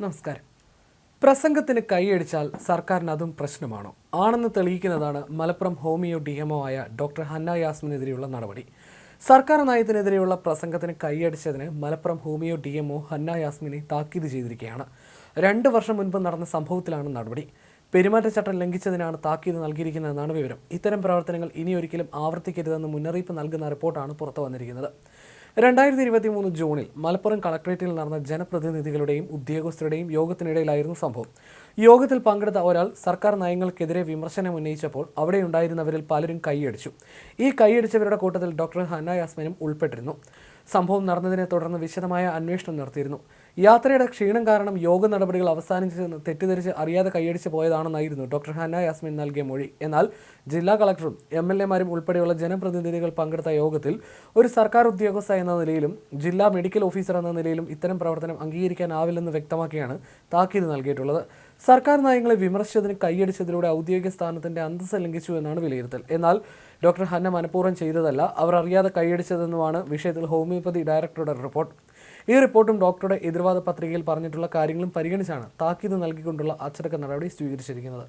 നമസ്കാരം. പ്രസംഗത്തിന് കൈയടിച്ചാൽ സർക്കാരിന് അതും പ്രശ്നമാണോ? ആണെന്ന് തെളിയിക്കുന്നതാണ് Malappuram homeo D M O ആയ ഡോക്ടർ ഹന്ന യാസ്മിനെതിരെയുള്ള നടപടി. സർക്കാർ നയത്തിനെതിരെയുള്ള പ്രസംഗത്തിന് കൈയടിച്ചതിന് Malappuram homeo D M O Hanna യാസ്മിനെ താക്കീത് ചെയ്തിരിക്കുകയാണ്. രണ്ട് വർഷം മുൻപ് നടന്ന സംഭവത്തിലാണ് നടപടി. പെരുമാറ്റച്ചട്ടം ലംഘിച്ചതിനാണ് താക്കീത് നൽകിയിരിക്കുന്നതെന്നാണ് വിവരം. ഇത്തരം പ്രവർത്തനങ്ങൾ ഇനിയൊരിക്കലും ആവർത്തിക്കരുതെന്ന് മുന്നറിയിപ്പ് നൽകുന്ന റിപ്പോർട്ടാണ് പുറത്തു വന്നിരിക്കുന്നത്. രണ്ടായിരത്തി ഇരുപത്തി മൂന്ന് ജൂണിൽ മലപ്പുറം കളക്ട്രേറ്റിൽ നടന്ന ജനപ്രതിനിധികളുടെയും ഉദ്യോഗസ്ഥരുടെയും യോഗത്തിനിടയിലായിരുന്നു സംഭവം. യോഗത്തിൽ പങ്കെടുത്ത ഒരാൾ സർക്കാർ നയങ്ങൾക്കെതിരെ വിമർശനം ഉന്നയിച്ചപ്പോൾ അവിടെ ഉണ്ടായിരുന്നവരിൽ പലരും കൈയടിച്ചു. ഈ കൈയടിച്ചവരുടെ കൂട്ടത്തിൽ ഡോക്ടർ ഹന്ന യാസ്മിനും ഉൾപ്പെട്ടിരുന്നു. സംഭവം നടന്നതിനെ തുടർന്ന് വിശദമായ അന്വേഷണം നടത്തിയിരുന്നു. യാത്രയുടെ ക്ഷീണം കാരണം യോഗ നടപടികൾ അവസാനിച്ചെന്ന് തെറ്റിദ്ധരിച്ച് അറിയാതെ കൈയടിച്ച് പോയതാണെന്നായിരുന്നു ഡോക്ടർ ഹന്ന യാസ്മിൻ നൽകിയ മൊഴി. എന്നാൽ ജില്ലാ കളക്ടറും എം എൽ എമാരും ഉൾപ്പെടെയുള്ള ജനപ്രതിനിധികൾ പങ്കെടുത്ത യോഗത്തിൽ ഒരു സർക്കാർ ഉദ്യോഗസ്ഥ എന്ന നിലയിലും ജില്ലാ മെഡിക്കൽ ഓഫീസർ എന്ന നിലയിലും ഇത്തരം പ്രവർത്തനം അംഗീകരിക്കാനാവില്ലെന്ന് വ്യക്തമാക്കിയാണ് താക്കീത് നൽകിയിട്ടുള്ളത്. സർക്കാർ നയങ്ങളെ വിമർശിച്ചതിന് കൈയടിച്ചതിലൂടെ ഔദ്യോഗിക സ്ഥാനത്തിന്റെ അന്തസ്സ ലംഘിച്ചു എന്നാണ് വിലയിരുത്തൽ. എന്നാൽ ഡോക്ടർ ഹന്ന മനഃപൂർവം ചെയ്തതല്ല അവർ അറിയാതെ കൈയടിച്ചതെന്നുമാണ് വിഷയത്തിൽ ഹോമിയോപ്പതി ഡയറക്ടറുടെ റിപ്പോർട്ട്. ഈ റിപ്പോർട്ടും ഡോക്ടറുടെ എതിർവാദ പത്രികയിൽ പറഞ്ഞിട്ടുള്ള കാര്യങ്ങളും പരിഗണിച്ചാണ് താക്കീത് നൽകിക്കൊണ്ടുള്ള അച്ചടക്ക നടപടി സ്വീകരിച്ചിരിക്കുന്നത്.